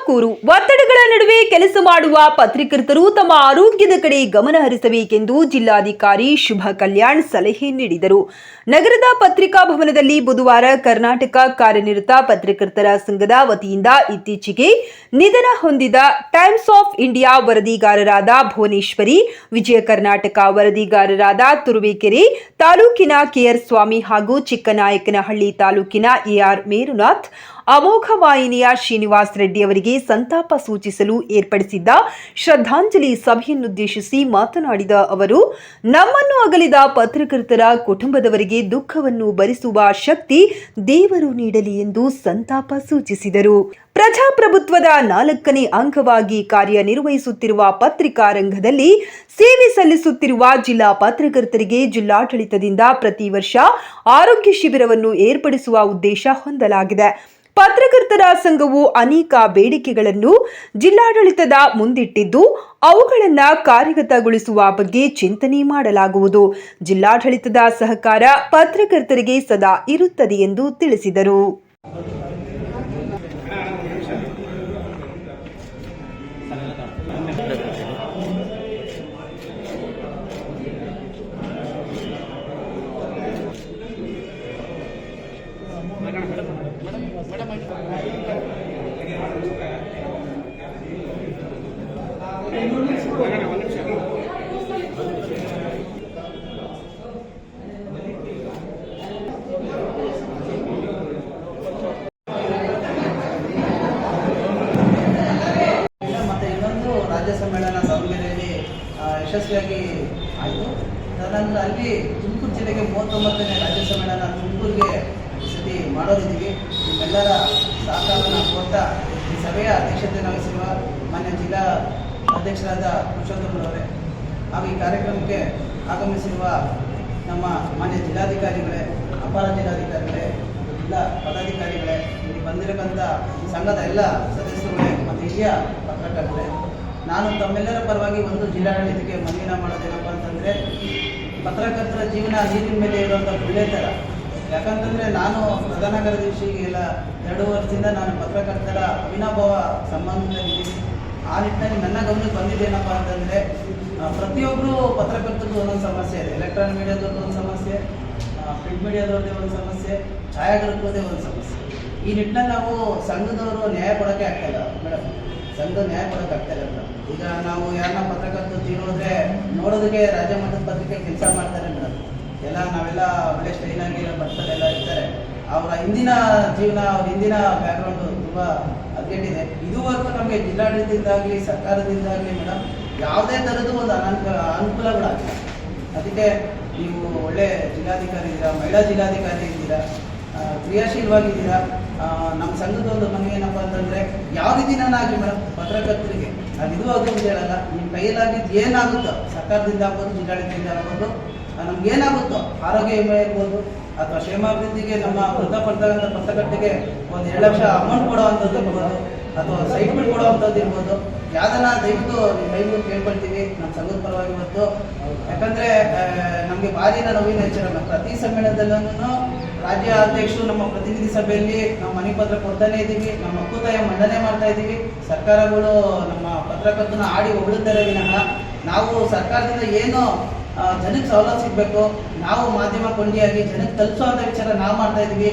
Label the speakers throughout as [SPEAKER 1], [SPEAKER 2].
[SPEAKER 1] ತುಮಕೂರು ಒತ್ತಡಗಳ ನಡುವೆ ಕೆಲಸ ಮಾಡುವ ಪತ್ರಕರ್ತರು ತಮ್ಮ ಆರೋಗ್ಯದ ಕಡೆ ಗಮನ ಹರಿಸಬೇಕೆಂದು ಜಿಲ್ಲಾಧಿಕಾರಿ ಶುಭ ಕಲ್ಯಾಣ್ ಸಲಹೆ ನೀಡಿದರು. ನಗರದ ಪತ್ರಿಕಾ ಭವನದಲ್ಲಿ ಬುಧವಾರ ಕರ್ನಾಟಕ ಕಾರ್ಯನಿರತ ಪತ್ರಕರ್ತರ ಸಂಘದ ವತಿಯಿಂದ ಇತ್ತೀಚೆಗೆ ನಿಧನ ಹೊಂದಿದ ಟೈಮ್ಸ್ ಆಫ್ ಇಂಡಿಯಾ ವರದಿಗಾರರಾದ ಭುವನೇಶ್ವರಿ, ವಿಜಯ ಕರ್ನಾಟಕ ವರದಿಗಾರರಾದ ತುರುವೇಕೆರೆ, ತಾಲೂಕಿನ ಕೆಆರ್ ಸ್ವಾಮಿ ಹಾಗೂ ಚಿಕ್ಕನಾಯಕನಹಳ್ಳಿ ತಾಲೂಕಿನ ಎಆರ್ ಮೇರುನಾಥ್ ಅಮೋಘ ವಾಹಿನಿಯ ಶ್ರೀನಿವಾಸ್ ರೆಡ್ಡಿ ಅವರಿಗೆ ಸಂತಾಪ ಸೂಚಿಸಲು ಏರ್ಪಡಿಸಿದ್ದ ಶ್ರದ್ಧಾಂಜಲಿ ಸಭೆಯನ್ನುದ್ದೇಶಿಸಿ ಮಾತನಾಡಿದ ಅವರು, ನಮ್ಮನ್ನು ಅಗಲಿದ ಪತ್ರಕರ್ತರ ಕುಟುಂಬದವರಿಗೆ ದುಃಖವನ್ನು ಭರಿಸುವ ಶಕ್ತಿ ದೇವರು ನೀಡಲಿ ಎಂದು ಸಂತಾಪ ಸೂಚಿಸಿದರು. ಪ್ರಜಾಪ್ರಭುತ್ವದ ನಾಲ್ಕನೇ ಅಂಗವಾಗಿ ಕಾರ್ಯನಿರ್ವಹಿಸುತ್ತಿರುವ ಪತ್ರಿಕಾ ರಂಗದಲ್ಲಿ ಸೇವೆ ಸಲ್ಲಿಸುತ್ತಿರುವ ಜಿಲ್ಲಾ ಪತ್ರಕರ್ತರಿಗೆ ಜಿಲ್ಲಾಡಳಿತದಿಂದ ಪ್ರತಿ ವರ್ಷ ಆರೋಗ್ಯ ಶಿಬಿರವನ್ನು ಏರ್ಪಡಿಸುವ ಉದ್ದೇಶ ಹೊಂದಲಾಗಿದೆ. ಪತ್ರಕರ್ತರ ಸಂಘವು ಅನೇಕ ಬೇಡಿಕೆಗಳನ್ನು ಜಿಲ್ಲಾಡಳಿತದ ಮುಂದಿಟ್ಟಿದ್ದು, ಅವುಗಳನ್ನು ಕಾರ್ಯಗತಗೊಳಿಸುವ ಬಗ್ಗೆ ಚಿಂತನೆ ಮಾಡಲಾಗುವುದು. ಜಿಲ್ಲಾಡಳಿತದ ಸಹಕಾರ ಪತ್ರಕರ್ತರಿಗೆ ಸದಾ ಇರುತ್ತದೆ ಎಂದು ತಿಳಿಸಿದರು.
[SPEAKER 2] ಯಶಸ್ವಿಯಾಗಿ ಆಯಿತು. ತದನಂತರ ಅಲ್ಲಿ ತುಮಕೂರು ಜಿಲ್ಲೆಗೆ ಮೂವತ್ತೊಂಬತ್ತನೇ ರಾಜ್ಯ ಸಮ್ಮೇಳನ ತುಮಕೂರಿಗೆ ಮಾಡೋದಿದ್ದೀವಿ ನಿಮ್ಮೆಲ್ಲರ ಸಹಕಾರವನ್ನು ಕೊಡ್ತಾ ಈ ಸಭೆಯ ಅಧ್ಯಕ್ಷತೆ ವಹಿಸಿರುವ ಮಾನ್ಯ ಜಿಲ್ಲಾ ಅಧ್ಯಕ್ಷರಾದ ಪುರುಷೋತ್ತಮರವರೇ ಹಾಗೂ ಈ ಕಾರ್ಯಕ್ರಮಕ್ಕೆ ಆಗಮಿಸಿರುವ ನಮ್ಮ ಮಾನ್ಯ ಜಿಲ್ಲಾಧಿಕಾರಿಗಳೇ, ಅಪಾರ ಜಿಲ್ಲಾಧಿಕಾರಿಗಳೇ ಜಿಲ್ಲಾ ಪದಾಧಿಕಾರಿಗಳೇ, ಇಲ್ಲಿ ಬಂದಿರತಕ್ಕಂಥ ಸಂಘದ ಎಲ್ಲ ಸದಸ್ಯರುಗಳೇ, ಮತ್ತು ಹಿರಿಯ ಪತ್ರಕರ್ತರೇ, ನಾನು ತಮ್ಮೆಲ್ಲರ ಪರವಾಗಿ ಒಂದು ಜಿಲ್ಲಾಡಳಿತಕ್ಕೆ ಮನವಿನ ಮಾಡೋದೇನಪ್ಪ ಅಂತಂದರೆ, ಪತ್ರಕರ್ತರ ಜೀವನ ನೀರಿನ ಮೇಲೆ ಇರುವಂಥ ಒಳ್ಳೆಯ ಥರ ಯಾಕಂತಂದರೆ ನಾನು ಪ್ರಧಾನ ಕಾರ್ಯದರ್ಶಿಗೆಲ್ಲ ಎರಡು ವರ್ಷದಿಂದ ನಾನು ಪತ್ರಕರ್ತರ ಅವಿನಾಭಾವ ಸಂಬಂಧದಲ್ಲಿದ್ದೀನಿ ಆ ನಿಟ್ಟಿನಲ್ಲಿ ನನ್ನ ಗಮನಕ್ಕೆ ಬಂದಿದ್ದೇನಪ್ಪ ಅಂತಂದರೆ ಪ್ರತಿಯೊಬ್ಬರು ಪತ್ರಕರ್ತರದ್ದು ಒಂದೊಂದು ಸಮಸ್ಯೆ ಇದೆ. ಎಲೆಕ್ಟ್ರಾನಿಕ್ ಮೀಡಿಯಾದವ್ರದ್ದು ಒಂದು ಸಮಸ್ಯೆ ಪ್ರಿಂಟ್ ಮೀಡಿಯಾದವ್ರದ್ದೇ ಒಂದು ಸಮಸ್ಯೆ ಛಾಯಾಗ್ರಹದೇ ಒಂದು ಸಮಸ್ಯೆ. ಈ ನಿಟ್ಟಿನಲ್ಲಿ ನಾವು ಸಂಘದವರು ನ್ಯಾಯ ಕೊಡೋಕ್ಕೆ ಆಗ್ತಾಯಿಲ್ಲ ಮೇಡಮ್ ಸಂಘ ನ್ಯಾಯ ಕೊಡೋಕ್ಕೆ ಆಗ್ತಾಯಿಲ್ಲ ಮೇಡಮ್ ಈಗ ನಾವು ಯಾರನ್ನ ಪತ್ರಕರ್ತರು ತೀರೋದ್ರೆ ನೋಡೋದಕ್ಕೆ ರಾಜ್ಯ ಮಟ್ಟದ ಪತ್ರಿಕೆ ಕೆಲಸ ಮಾಡ್ತಾರೆ ಮೇಡಮ್ ಎಲ್ಲ ನಾವೆಲ್ಲ ಒಳ್ಳೆ ಸ್ಟೈಲಾಗಿ ಎಲ್ಲ ಬರ್ತಾರೆ ಎಲ್ಲ ಇರ್ತಾರೆ ಅವರ ಹಿಂದಿನ ಜೀವನ, ಅವ್ರ ಹಿಂದಿನ ಬ್ಯಾಕ್ಗ್ರೌಂಡು ತುಂಬ ಇದೆ. ಇದುವರೆಗೂ ನಮಗೆ ಜಿಲ್ಲಾಡಳಿತದಿಂದಾಗಲಿ, ಸರ್ಕಾರದಿಂದಾಗಲಿ ಮೇಡಮ್ ಯಾವುದೇ ಥರದ್ದು ಒಂದು ಅನಂಕ ಅನುಕೂಲಗಳಾಗಿಲ್ಲ ಅದಕ್ಕೆ ನೀವು ಒಳ್ಳೆ ಜಿಲ್ಲಾಧಿಕಾರಿ ಇದ್ದೀರಾ, ಮಹಿಳಾ ಜಿಲ್ಲಾಧಿಕಾರಿ ಇದ್ದೀರಾ ಕ್ರಿಯಾಶೀಲವಾಗಿದ್ದೀರಾ ನಮ್ಮ ಸಂಘದ ಒಂದು ಮನವಿ ಏನಪ್ಪ ಅಂತಂದರೆ, ಯಾವ ರೀತಿನಾಗಲಿ ಮೇಡಮ್ ಪತ್ರಕರ್ತರಿಗೆ ಅದು ಇದು ಅದು ಅಂತ ಹೇಳಲ್ಲ ನಿಮ್ಮ ಕೈಯಲ್ಲಾಗಿದ್ದು ಏನಾಗುತ್ತೋ, ಸರ್ಕಾರದಿಂದ ಆಗ್ಬೋದು, ಜಿಲ್ಲಾಡಳಿತದಿಂದ ಆಗ್ಬೋದು ನಮ್ಗೆ ಏನಾಗುತ್ತೋ ಆರೋಗ್ಯ ವಿಮೆ ಇರ್ಬೋದು, ಅಥವಾ ಕ್ಷೇಮಾಭಿವೃದ್ಧಿಗೆ ನಮ್ಮ ಮೃತಪಡ್ತಕ್ಕಂಥ ಪತ್ರಕರ್ತೆಗೆ ಒಂದು ಎರಡು ಲಕ್ಷ ಅಮೌಂಟ್ ಕೊಡುವಂಥದ್ದು ಇರ್ಬೋದು, ಅಥವಾ ಸೈಕಲ್ ಕೊಡುವಂಥದ್ದು ಇರ್ಬೋದು. ಯಾವ್ದನ್ನ ದಯವಿಟ್ಟು ನಿಮ್ಮ ಕೈಗೂ ಕೇಳ್ಕೊಳ್ತೀವಿ ನಮ್ಮ ಸಂಘದ ಪರವಾಗಿ ಇವತ್ತು ಯಾಕಂದ್ರೆ ನಮಗೆ ಭಾರಿ ನೋವಿನ ಹೆಚ್ಚಿರಲ್ಲ ಪ್ರತಿ ಸಮ್ಮೇಳನದಲ್ಲೂ ರಾಜ್ಯ ಅಧ್ಯಕ್ಷರು, ನಮ್ಮ ಪ್ರತಿನಿಧಿ ಸಭೆಯಲ್ಲಿ ನಾವು ಮನೆ ಪತ್ರ ಕೊಡ್ತಾನೆ ಇದ್ದೀವಿ, ನಮ್ಮ ಒಕ್ಕೂತಾಯ ಮಂಡನೆ ಮಾಡ್ತಾ ಇದ್ದೀವಿ. ಸರ್ಕಾರಗಳು ನಮ್ಮ ಪತ್ರಕರ್ತನ ಆಡಿ ಹೊಗಳುತ್ತಾರೆ ವಿನಃ. ನಾವು ಸರ್ಕಾರದಿಂದ ಏನು ಜನಕ್ಕೆ ಸವಲತ್ತು ಸಿಗಬೇಕು. ನಾವು ಮಾಧ್ಯಮ ಕೊಂಡಿಯಾಗಿ ಜನಕ್ಕೆ ತಲುಪಿಸುವಂಥ ವಿಚಾರ ನಾವು ಮಾಡ್ತಾ ಇದ್ದೀವಿ.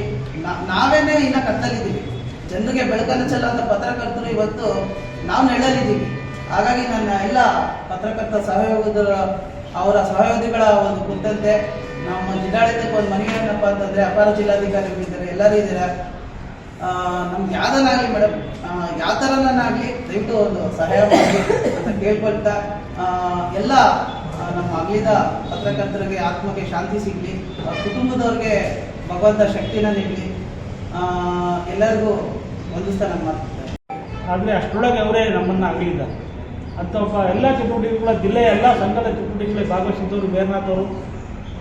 [SPEAKER 2] ನಾವೇನೆ ಇನ್ನ ಕತ್ತಲಿದ್ದೀವಿ. ಜನರಿಗೆ ಬೆಳಕನ್ನು ಚೆಲ್ಲುವಂಥ ಪತ್ರಕರ್ತರು ಇವತ್ತು ನಾವು ನೆಳಲಿದ್ದೀವಿ ಹಾಗಾಗಿ ನನ್ನ ಎಲ್ಲ ಪತ್ರಕರ್ತ ಸಹಯೋಗದ ಅವರ ಸಹಯೋಗಿಗಳ ಒಂದು ಕುರಿತಂತೆ ನಮ್ಮ ಜಿಲ್ಲಾಡಳಿತಕ್ಕೆ ಒಂದು ಮನವಿ ಏನಪ್ಪ ಅಂತಂದರೆ ಅಪಾರ ಜಿಲ್ಲಾಧಿಕಾರಿಗಳು ಇದ್ದಾರೆ, ಎಲ್ಲರೂ ಇದ್ದಾರೆ. ನಮ್ಗೆ ಯಾವ್ದನ್ನಾಗಲಿ ಮೇಡಮ್ ಯಾವ ಥರನಾಗಲಿ ದಯವಿಟ್ಟು ಒಂದು ಸಹಾಯ ಮಾಡಿ ಅಂತ ಕೇಳ್ಕೊಳ್ತಾ ಎಲ್ಲ ನಮ್ಮ ಅಗಲಿದ ಪತ್ರಕರ್ತರಿಗೆ ಆತ್ಮಕ್ಕೆ ಶಾಂತಿ ಸಿಗಲಿ ಕುಟುಂಬದವ್ರಿಗೆ ಭಗವಂತ ಶಕ್ತಿನ ನೀಡಲಿ. ಎಲ್ಲರಿಗೂ ಒಂದಿಸ್ತಾ ನಮ್ಮ
[SPEAKER 3] ಆದರೆ ಅಷ್ಟರೊಳಗೆ ಅವರೇ ನಮ್ಮನ್ನು ಅಗಲಿದ ಅಂತ ಒಬ್ಬ ಎಲ್ಲ ಚಟುವಟಿಕೆಗಳ, ಜಿಲ್ಲೆಯ ಎಲ್ಲ ಸಂಘದ ಚಟುವಟಿಕೆಗಳಲ್ಲಿ ಭಾಗವಹಿಸಿದ್ದವರು ಬೇರ್ನಾಥ್ ಅವರು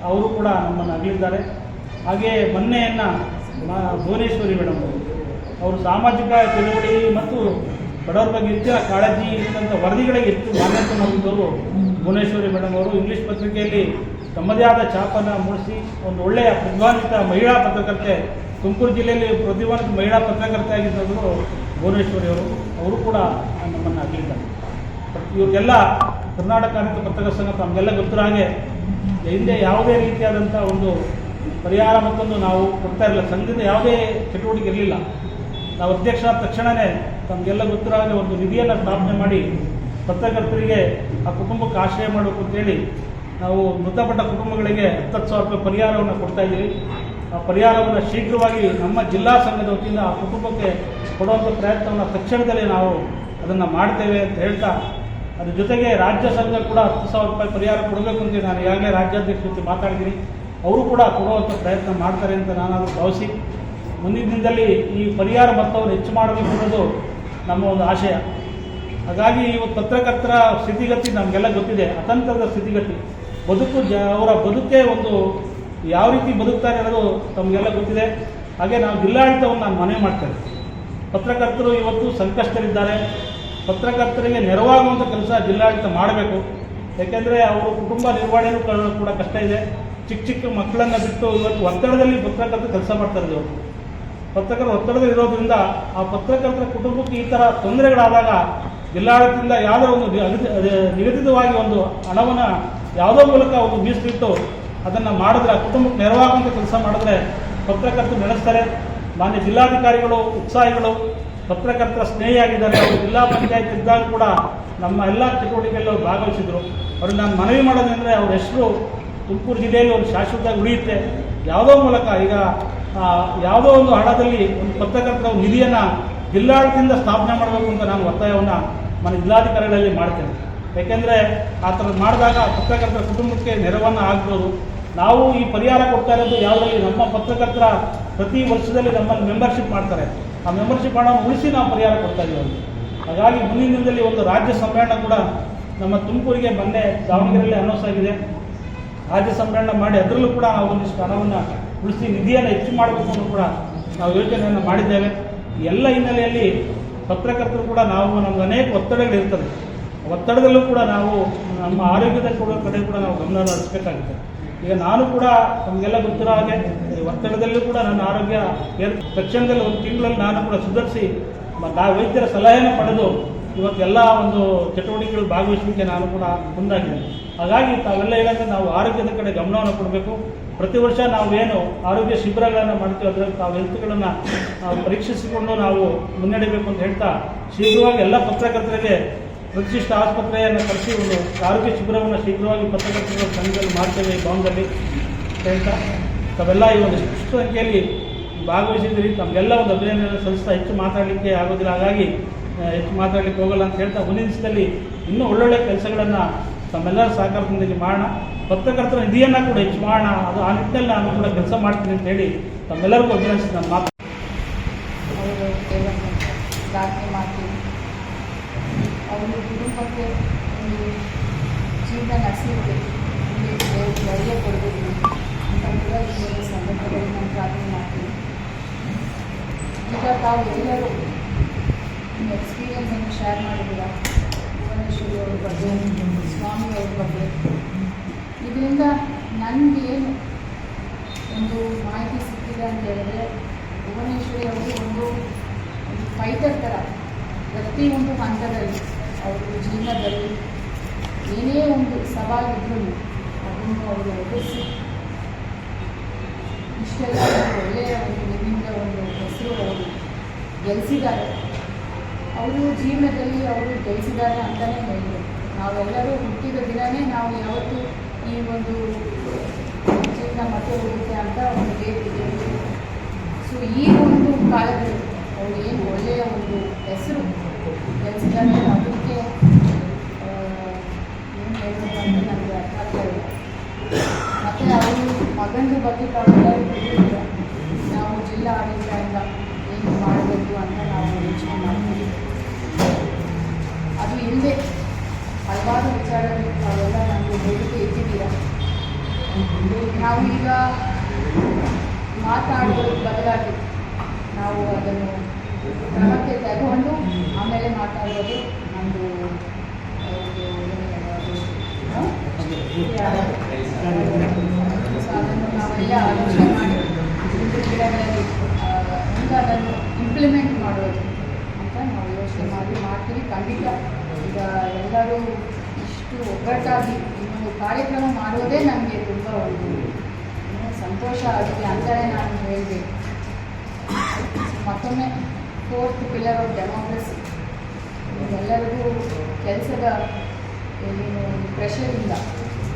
[SPEAKER 3] ಅವರು ಕೂಡ ನಮ್ಮನ್ನು ಅಗಲಿದ್ದಾರೆ ಹಾಗೆಯೇ ಮೊನ್ನೆಯನ್ನು ಭುವನೇಶ್ವರಿ ಮೇಡಮ್ ಅವರು. ಅವರು ಸಾಮಾಜಿಕ ಚಳುವಳಿ ಮತ್ತು ಬಡವರ ಬಗ್ಗೆ ಹೆಚ್ಚಿನ ಕಾಳಜಿ ಇದ್ದಂಥ ವರದಿಗಳಿಗೆ ಹೆಚ್ಚು ಮಾನ್ಯತೆ ಮಾಡಿದ್ದವರು ಭುವನೇಶ್ವರಿ ಮೇಡಮ್ ಅವರು. ಇಂಗ್ಲೀಷ್ ಪತ್ರಿಕೆಯಲ್ಲಿ ತಮ್ಮದೇ ಆದ ಛಾಪನ್ನು ಮೂಡಿಸಿ ಒಂದು ಒಳ್ಳೆಯ ಪ್ರತಿಭಾನ್ವಿತ ಮಹಿಳಾ ಪತ್ರಕರ್ತೆ, ತುಮಕೂರು ಜಿಲ್ಲೆಯಲ್ಲಿ ಪ್ರತಿಭಾನ್ವಿತ ಮಹಿಳಾ ಪತ್ರಕರ್ತೆ ಆಗಿದ್ದವರು ಭುವನೇಶ್ವರಿ ಅವರು. ಅವರು ಕೂಡ ನಮ್ಮನ್ನು ಅಗಲಿದ್ದಾರೆ ಇವ್ರಿಗೆಲ್ಲ ಕರ್ನಾಟಕ ಅಂತ ಪತ್ರಕರ್ತ ಸಂಘ ತಮಗೆಲ್ಲ ಗೊತ್ತಿರೋ ಹಾಗೆ ಹಿಂದೆ ಯಾವುದೇ ರೀತಿಯಾದಂಥ ಒಂದು ಪರಿಹಾರ ಮತ್ತೊಂದು ನಾವು ಕೊಡ್ತಾ ಇರಲಿಲ್ಲ. ಸಂಘದಿಂದ ಯಾವುದೇ ಚಟುವಟಿಕೆ ಇರಲಿಲ್ಲ. ನಾವು ಅಧ್ಯಕ್ಷ ಆದ ತಕ್ಷಣವೇ ತಮಗೆಲ್ಲ ಗೊತ್ತಿರೋ ಒಂದು ನಿಧಿಯನ್ನು ಸ್ಥಾಪನೆ ಮಾಡಿ ಪತ್ರಕರ್ತರಿಗೆ ಆ ಕುಟುಂಬಕ್ಕೆ ಆಶ್ರಯ ಮಾಡಬೇಕು ಅಂತೇಳಿ ನಾವು ಮೃತಪಟ್ಟ ಕುಟುಂಬಗಳಿಗೆ ಹತ್ತತ್ತು ಸಾವಿರ ರೂಪಾಯಿ ಪರಿಹಾರವನ್ನು ಕೊಡ್ತಾ ಇದ್ದೀವಿ. ಆ ಪರಿಹಾರವನ್ನು ಶೀಘ್ರವಾಗಿ ನಮ್ಮ ಜಿಲ್ಲಾ ಸಂಘದ ವತಿಯಿಂದ ಆ ಕುಟುಂಬಕ್ಕೆ ಕೊಡುವಂಥ ಪ್ರಯತ್ನವನ್ನು ತಕ್ಷಣದಲ್ಲಿ ನಾವು ಅದನ್ನು ಮಾಡ್ತೇವೆ ಅಂತ ಹೇಳ್ತಾ, ಅದ್ರ ಜೊತೆಗೆ ರಾಜ್ಯ ಸಂಘ ಕೂಡ ಹತ್ತು ಸಾವಿರ ರೂಪಾಯಿ ಪರಿಹಾರ ಕೊಡಬೇಕು ಅಂತ ನಾನು ಈಗಾಗಲೇ ರಾಜ್ಯಾಧ್ಯಕ್ಷ ಜೊತೆ ಮಾತಾಡಿದ್ದೀನಿ. ಅವರು ಕೂಡ ಕೊಡುವಂಥ ಪ್ರಯತ್ನ ಮಾಡ್ತಾರೆ ಅಂತ ನಾನು ಭಾವಿಸಿ. ಮುಂದಿನ ದಿನದಲ್ಲಿ ಈ ಪರಿಹಾರ ಮೊತ್ತವನ್ನು ಹೆಚ್ಚು ಮಾಡಬೇಕು ಅನ್ನೋದು ನಮ್ಮ ಒಂದು ಆಶಯ. ಹಾಗಾಗಿ ಇವತ್ತು ಪತ್ರಕರ್ತರ ಸ್ಥಿತಿಗತಿ ನಮಗೆಲ್ಲ ಗೊತ್ತಿದೆ, ಅತಂತ್ರದ ಸ್ಥಿತಿಗತಿ. ಬದುಕು ಜ, ಅವರ ಬದುಕೇ ಒಂದು ಯಾವ ರೀತಿ ಬದುಕ್ತಾರೆ ಅನ್ನೋದು ತಮಗೆಲ್ಲ ಗೊತ್ತಿದೆ. ಹಾಗೆ ನಾವು ಜಿಲ್ಲಾಡಳಿತವನ್ನು ನಾನು ಮನವಿ ಮಾಡ್ತೇನೆ. ಪತ್ರಕರ್ತರು ಇವತ್ತು ಸಂಕಷ್ಟರಿದ್ದಾರೆ ಪತ್ರಕರ್ತರಿಗೆ ನೆರವಾಗುವಂಥ ಕೆಲಸ ಜಿಲ್ಲಾಡಳಿತ ಮಾಡಬೇಕು. ಯಾಕೆಂದರೆ ಅವರು ಕುಟುಂಬ ನಿರ್ವಹಣೆಯೂ ಕೂಡ ಕಷ್ಟ ಇದೆ. ಚಿಕ್ಕ ಚಿಕ್ಕ ಮಕ್ಕಳನ್ನು ಬಿಟ್ಟು ಇವತ್ತು ಒತ್ತಡದಲ್ಲಿ ಪತ್ರಕರ್ತರು ಕೆಲಸ ಮಾಡ್ತಾರೆ ಇವರು ಪತ್ರಕರ್ತರ ಒತ್ತಡದಲ್ಲಿ ಇರೋದ್ರಿಂದ ಆ ಪತ್ರಕರ್ತರ ಕುಟುಂಬಕ್ಕೆ ಈ ಥರ ತೊಂದರೆಗಳಾದಾಗ ಜಿಲ್ಲಾಡಳಿತದಿಂದ ಯಾವುದೋ ಒಂದು ನಿಗದಿತವಾಗಿ ಒಂದು ಹಣವನ್ನು ಯಾವುದೋ ಮೂಲಕ ಒಂದು ಮೀಸಲಿಟ್ಟು ಅದನ್ನು ಮಾಡಿದ್ರೆ, ಆ ಕುಟುಂಬಕ್ಕೆ ನೆರವಾಗುವಂಥ ಕೆಲಸ ಮಾಡಿದ್ರೆ ಪತ್ರಕರ್ತರು ನಡೆಸ್ತಾರೆ. ಮಾನ್ಯ ಜಿಲ್ಲಾಧಿಕಾರಿಗಳು, ಉತ್ಸಾಹಿಗಳು, ಪತ್ರಕರ್ತರ ಸ್ನೇಹಿಯಾಗಿದ್ದಾರೆ ಅವರು ಜಿಲ್ಲಾ ಪಂಚಾಯತ್ ಇದ್ದಾಗ ಕೂಡ ನಮ್ಮ ಎಲ್ಲ ಚಟುವಟಿಕೆಯಲ್ಲೂ ಭಾಗವಹಿಸಿದ್ರು. ಅವ್ರಿಗೆ ನಾನು ಮನವಿ ಮಾಡೋದಂದರೆ ಅವ್ರ ಹೆಸರು ತುಮಕೂರು ಜಿಲ್ಲೆಯಲ್ಲಿ ಒಂದು ಶಾಶ್ವತವಾಗಿ ಉಳಿಯುತ್ತೆ. ಯಾವುದೋ ಮೂಲಕ ಈಗ ಯಾವುದೋ ಒಂದು ಹಣದಲ್ಲಿ ಒಂದು ಪತ್ರಕರ್ತರ ನಿಧಿಯನ್ನು ಜಿಲ್ಲಾಡಳಿತದಿಂದ ಸ್ಥಾಪನೆ ಮಾಡಬೇಕು ಅಂತ ನಾನು ಒತ್ತಾಯವನ್ನು ನನ್ನ ಜಿಲ್ಲಾಧಿಕಾರಿಗಳಲ್ಲಿ ಮಾಡ್ತೇನೆ. ಯಾಕೆಂದರೆ ಆ ಥರ ಮಾಡಿದಾಗ ಪತ್ರಕರ್ತರ ಕುಟುಂಬಕ್ಕೆ ನೆರವನ್ನು ಆಗ್ಬೋದು. ನಾವು ಈ ಪರಿಹಾರ ಕೊಡ್ತಾ ಇರೋದು ಯಾವುದರಲ್ಲಿ ನಮ್ಮ ಪತ್ರಕರ್ತರ ಪ್ರತಿ ವರ್ಷದಲ್ಲಿ ನಮ್ಮಲ್ಲಿ ಮೆಂಬರ್ಶಿಪ್ ಮಾಡ್ತಾರೆ. ಆ ಮೆಂಬರ್ಶಿಪ್ ಹಣವನ್ನು ಉಳಿಸಿ ನಾವು ಪರಿಹಾರ ಕೊಡ್ತಾ ಇದ್ದೀವಿ. ಹಾಗಾಗಿ ಮುಂದಿನ ದಿನದಲ್ಲಿ ಒಂದು ರಾಜ್ಯ ಸಮ್ಮೇಳನ ಕೂಡ ನಮ್ಮ ತುಮಕೂರಿಗೆ ಬಂದೆ ದಾವಣಗೆರೆಯಲ್ಲಿ ಅನೌನ್ಸ್ ಆಗಿದೆ. ರಾಜ್ಯ ಸಮ್ಮೇಳನ ಮಾಡಿ ಅದರಲ್ಲೂ ಕೂಡ ನಾವು ಒಂದಿಷ್ಟು ಹಣವನ್ನು ಉಳಿಸಿ ನಿಧಿಯನ್ನು ಹೆಚ್ಚು ಮಾಡಬೇಕು ಅನ್ನೋ ಕೂಡ ನಾವು ಯೋಚನೆಯನ್ನು ಮಾಡಿದ್ದೇವೆ. ಎಲ್ಲ ಹಿನ್ನೆಲೆಯಲ್ಲಿ ಪತ್ರಕರ್ತರು ಕೂಡ ನಾವು ನಮ್ಗೆ ಅನೇಕ ಒತ್ತಡಗಳಿರ್ತದೆ ಒತ್ತಡದಲ್ಲೂ ಕೂಡ ನಾವು ನಮ್ಮ ಆರೋಗ್ಯದ ಕೂಡ ಕಡೆ ಕೂಡ ನಾವು ಗಮನ ಹರಿಸಬೇಕಾಗುತ್ತೆ. ಈಗ ನಾನು ಕೂಡ ನಮಗೆಲ್ಲ ಗೊತ್ತಿರೋ ಹಾಗೆ ಈ ಒತ್ತಡದಲ್ಲೂ ಕೂಡ ನನ್ನ ಆರೋಗ್ಯ ತಕ್ಷಣದಲ್ಲಿ ಒಂದು ತಿಂಗಳಲ್ಲಿ ನಾನು ಕೂಡ ಸುಧಾರಿಸಿ ನಾ ವೈದ್ಯರ ಸಲಹೆಯನ್ನು ಪಡೆದು ಇವತ್ತೆಲ್ಲ ಒಂದು ಚಟುವಟಿಕೆಗಳು ಭಾಗವಹಿಸಲಿಕ್ಕೆ ನಾನು ಕೂಡ ಮುಂದಾಗಿದೆ ಹಾಗಾಗಿ ತಾವೆಲ್ಲ ಹೇಳಿದ್ರೆ ನಾವು ಆರೋಗ್ಯದ ಕಡೆ ಗಮನವನ್ನು ಕೊಡಬೇಕು. ಪ್ರತಿ ವರ್ಷ ನಾವೇನು ಆರೋಗ್ಯ ಶಿಬಿರಗಳನ್ನು ಮಾಡ್ತೀವಿ, ಅದರಲ್ಲಿ ತಾವು ಹೆಲ್ತ್ಗಳನ್ನು ನಾವು ಪರೀಕ್ಷಿಸಿಕೊಂಡು ನಾವು ಮುನ್ನಡೆಯಬೇಕು ಅಂತ ಹೇಳ್ತಾ ಶೀಘ್ರವಾಗಿ ಎಲ್ಲ ಪತ್ರಕರ್ತರಿಗೆ ಪ್ರತಿಷ್ಠಿತ ಆಸ್ಪತ್ರೆಯನ್ನು ಕರೆಸಿ ಒಂದು ಆರೋಗ್ಯ ಶಿಬಿರವನ್ನು ಶೀಘ್ರವಾಗಿ ಪತ್ರಕರ್ತರ ಸಂಘದಲ್ಲಿ ಮಾಡ್ತೇವೆ ಈ ಭವನದಲ್ಲಿ ಹೇಳ್ತಾ ತಾವೆಲ್ಲ ಈ ಒಂದು ಸಂಖ್ಯೆಯಲ್ಲಿ ಭಾಗವಹಿಸಿದ್ರಿ ತಮಗೆಲ್ಲ ಒಂದು ಅಭಿನಂದನೆ ಸಲ್ಲಿಸ್ತಾ ಹೆಚ್ಚು ಮಾತಾಡಲಿಕ್ಕೆ ಆಗೋದಿಲ್ಲ. ಹಾಗಾಗಿ ಹೆಚ್ಚು ಮಾತಾಡಲಿಕ್ಕೆ ಹೋಗಲ್ಲ ಅಂತ ಹೇಳ್ತಾ ಮುಂದಿನ ದಿವಸದಲ್ಲಿ ಇನ್ನೂ ಒಳ್ಳೊಳ್ಳೆ ಕೆಲಸಗಳನ್ನು ತಮ್ಮೆಲ್ಲರ ಸಹಕಾರದೊಂದಿಗೆ ಮಾಡೋಣ. ಪತ್ರಕರ್ತರ ನಿಧಿಯನ್ನು ಕೂಡ ಹೆಚ್ಚು ಮಾಡೋಣ. ಅದು ಆ ನಿಟ್ಟಿನಲ್ಲಿ ನಾನು ಕೂಡ ಕೆಲಸ ಮಾಡ್ತೀನಿ ಅಂತ ಹೇಳಿ ತಮ್ಮೆಲ್ಲರಿಗೂ ಅಭಿನಂದಿಸಿ ನಾನು ಮಾತು.
[SPEAKER 4] ಒಂದು ಸಂದರ್ಭದಲ್ಲಿ ನಾನು ಪ್ರಾರ್ಥನೆ ಮಾಡ್ತೀನಿ. ಈಗ ತಾವು ಎಲ್ಲರೂ ನಿಮ್ಮ ಎಕ್ಸ್ಪೀರಿಯನ್ಸನ್ನು ಶೇರ್ ಮಾಡಿದ್ದೀರಾ? ಭುವನೇಶ್ವರಿ ಅವ್ರ ಬಗ್ಗೆ ಸ್ವಾಮಿ ಅವ್ರ ಬಗ್ಗೆ. ಇದರಿಂದ ನನಗೆ ಒಂದು ಮಾಹಿತಿ ಸಿಕ್ಕಿದೆ ಅಂತ ಹೇಳಿದ್ರೆ ಭುವನೇಶ್ವರಿ ಅವರು ಒಂದು ಫೈಟರ್ ಥರ ಪ್ರತಿಯೊಂದು ಹಂತದಲ್ಲಿ, ಅವರು ಜೀವನದಲ್ಲಿ ಏನೇ ಒಂದು ಸವಾಲಿದ್ರೂ ಅದನ್ನು ಅವರು ಎದುರಿಸಿ. ಇಷ್ಟೆಲ್ಲ ಒಳ್ಳೆಯ ಒಂದು ನಿಮ್ಮಿಂದ ಒಂದು ಹೆಸರು ಅವರು ಗೆಲ್ಲಿಸಿದ್ದಾರೆ ಅವರು ಜೀವನದಲ್ಲಿ ಅವರು ಜಯಿಸಿದ್ದಾರೆ ಅಂತಲೇ ಹೇಳಿದರು ನಾವೆಲ್ಲರೂ ಹುಟ್ಟಿದ ದಿನವೇ ನಾವು ಯಾವತ್ತು ಈ ಒಂದು ಜೀವನ ಮತ್ತೆ ಹೋಗುತ್ತೆ ಅಂತ ಒಂದು ಹೇಳ್ತಿದೆ ಸೊ ಈ ಒಂದು ಕಾಲದಲ್ಲಿ ಅವರು ಏನು ಒಳ್ಳೆಯ ಒಂದು ಹೆಸರು ಗೆಲ್ಲಿಸಿದ್ದಾರೆ ಅದಕ್ಕೆ ಏನು ಹೇಳಬೇಕು ಅಂತ ನನಗೆ ಅರ್ಥ ಆಗ್ತಾ ಇಲ್ಲ. ಮತ್ತು ಅವರು ಮಗನ ಬಗ್ಗೆ ತಿಳಿದಿದ್ದೀರ ನಾವು ಜಿಲ್ಲಾ ಆಡಳಿತದಿಂದ ಏನು ಮಾಡಬೇಕು ಅಂತ ನಾವು ಯೋಚನೆ ಮಾಡ್ತೀವಿ. ಇಲ್ಲದೆ ಹಲವಾರು ವಿಚಾರಗಳು ತಾವೆಲ್ಲ ನಮಗೆ ಇಟ್ಟಿದ್ದೀರ ನಾವು ಈಗ ಮಾತಾಡೋದು ಬದಲಾಗಿ ನಾವು ಅದನ್ನು ಕ್ರಮಕ್ಕೆ ತಗೊಂಡು ಆಮೇಲೆ ಮಾತಾಡೋದು ಸೊ ಅದನ್ನು ನಾವೆಲ್ಲ ಆಲೋಚನೆ ಮಾಡಿ ಗಿಡಗಳಲ್ಲಿ ಮುಂದೆ ಅದನ್ನು ಇಂಪ್ಲಿಮೆಂಟ್ ಮಾಡೋದು ಅಂತ ನಾವು ಯೋಚನೆ ಮಾಡಿ ಮಾಡ್ತೀವಿ. ಖಂಡಿತ ಈಗ ಎಲ್ಲರೂ ಇಷ್ಟು ಒಗ್ಗಟ್ಟಾಗಿ ಒಂದು ಕಾರ್ಯಕ್ರಮ ಮಾಡೋದೇ ನಮಗೆ ತುಂಬ ಒಂದು ಸಂತೋಷ ಆಗಿದೆ ಅಂತಲೇ ನಾನು ಹೇಳಬೇಕು ಮತ್ತೊಮ್ಮೆ ಫೋರ್ತ್ ಪಿಲ್ಲರ್ ಆಫ್ ಡೆಮೋಕ್ರಸಿ ಎಲ್ಲರಿಗೂ ಕೆಲಸದ ಏನು ಪ್ರೆಷರ್ ಇಲ್ಲ.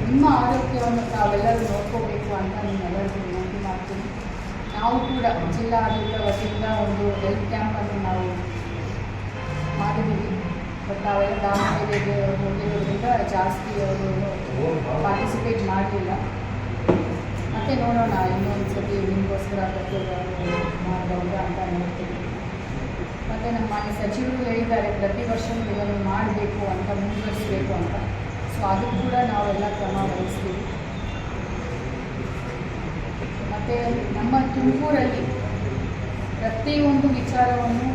[SPEAKER 4] ನಿಮ್ಮ ಆರೋಗ್ಯವನ್ನು ತಾವೆಲ್ಲರೂ ನೋಡ್ಕೋಬೇಕು ಅಂತ ನಿಮ್ಮೆಲ್ಲರಿಗೂ ವಿನಂತಿ ಮಾಡ್ತೀನಿ. ನಾವು ಕೂಡ ಜಿಲ್ಲಾಡಳಿತ ವತಿಯಿಂದ ಒಂದು ಹೆಲ್ತ್ ಕ್ಯಾಂಪನ್ನು ನಾವು ಮಾಡಿದ್ದೀವಿ. ಬಟ್ ನಾವೆಲ್ಲ ದಾವಣಗೆರೆಗೆ ಹೋಗಿರೋದ್ರಿಂದ ಜಾಸ್ತಿ ಅವರು ಪಾರ್ಟಿಸಿಪೇಟ್ ಮಾಡಲಿಲ್ಲ. ಮತ್ತೆ ನೋಡೋಣ ಇನ್ನೊಂದು ಸತಿ ನಿಮಗೋಸ್ಕರ ಮಾಡಬಹುದು ಅಂತ ನೋಡ್ತೀವಿ ಮತ್ತು ನಮ್ಮ ಮಾನ್ಯ ಸಚಿವರು ಹೇಳಿದ್ದಾರೆ, ಪ್ರತಿ ವರ್ಷವೂ ಇದನ್ನು ಮಾಡಬೇಕು ಅಂತ, ಮುಂದುವರಿಸಬೇಕು ಅಂತ. ಸೊ ಅದಕ್ಕೆ ಕೂಡ ನಾವೆಲ್ಲ ಕ್ರಮ ವಹಿಸ್ತೀವಿ. ಮತ್ತು ನಮ್ಮ ತುಮಕೂರಲ್ಲಿ ಪ್ರತಿಯೊಂದು ವಿಚಾರವನ್ನು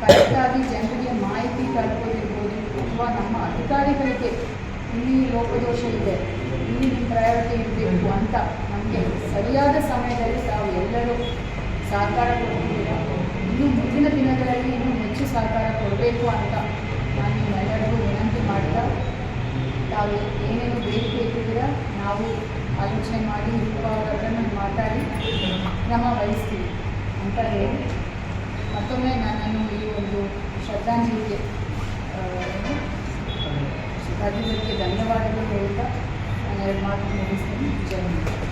[SPEAKER 4] ಕರೆಕ್ಟಾಗಿ ಜನರಿಗೆ ಮಾಹಿತಿ ತಲುಪೋದಿರ್ಬೋದು ಅಥವಾ ನಮ್ಮ ಅಧಿಕಾರಿಗಳಿಗೆ ಇಲ್ಲಿ ಲೋಪದೋಷ ಇದೆ ಇಲ್ಲಿ ನಿಮ್ಮ ಪ್ರಯಾರಿಟಿ ಇರಬೇಕು ಅಂತ ನಮಗೆ ಸರಿಯಾದ ಸಮಯದಲ್ಲಿ ತಾವು ಎಲ್ಲರೂ ಸಹಕಾರ ಕೊಡ್ತಿದ್ದೀರಾ ಇನ್ನು ಮುಂದಿನ ದಿನಗಳಲ್ಲಿ ಇನ್ನೂ ಹೆಚ್ಚು ಸಹಕಾರ ಕೊಡಬೇಕು ಅಂತ ನಾನು ನಿಮ್ಮೆಲ್ಲರಿಗೂ ವಿನಂತಿ ಮಾಡ್ತಾ, ತಾವು ಏನೇನು ಬೇಡಿಕೆ ಇಟ್ಟಿದ್ದೀರ ನಾವು ಆಲೋಚನೆ ಮಾಡಿ ರೂಪ ಅವರನ್ನು ಮಾತಾಡಿ ಕ್ರಮ ವಹಿಸ್ತೀವಿ ಅಂತ ಹೇಳಿ. ಮತ್ತೊಮ್ಮೆ ನಾನು ಈ ಒಂದು ಶ್ರದ್ಧಾಂಜಲಿಗೆ ಧನ್ಯವಾದಗಳು ಹೇಳ್ತಾ ನಾನು ಎರಡು ಮಾತು ಮುಗಿಸ್ತೀನಿ ಜೈ ಹಿಂದ್.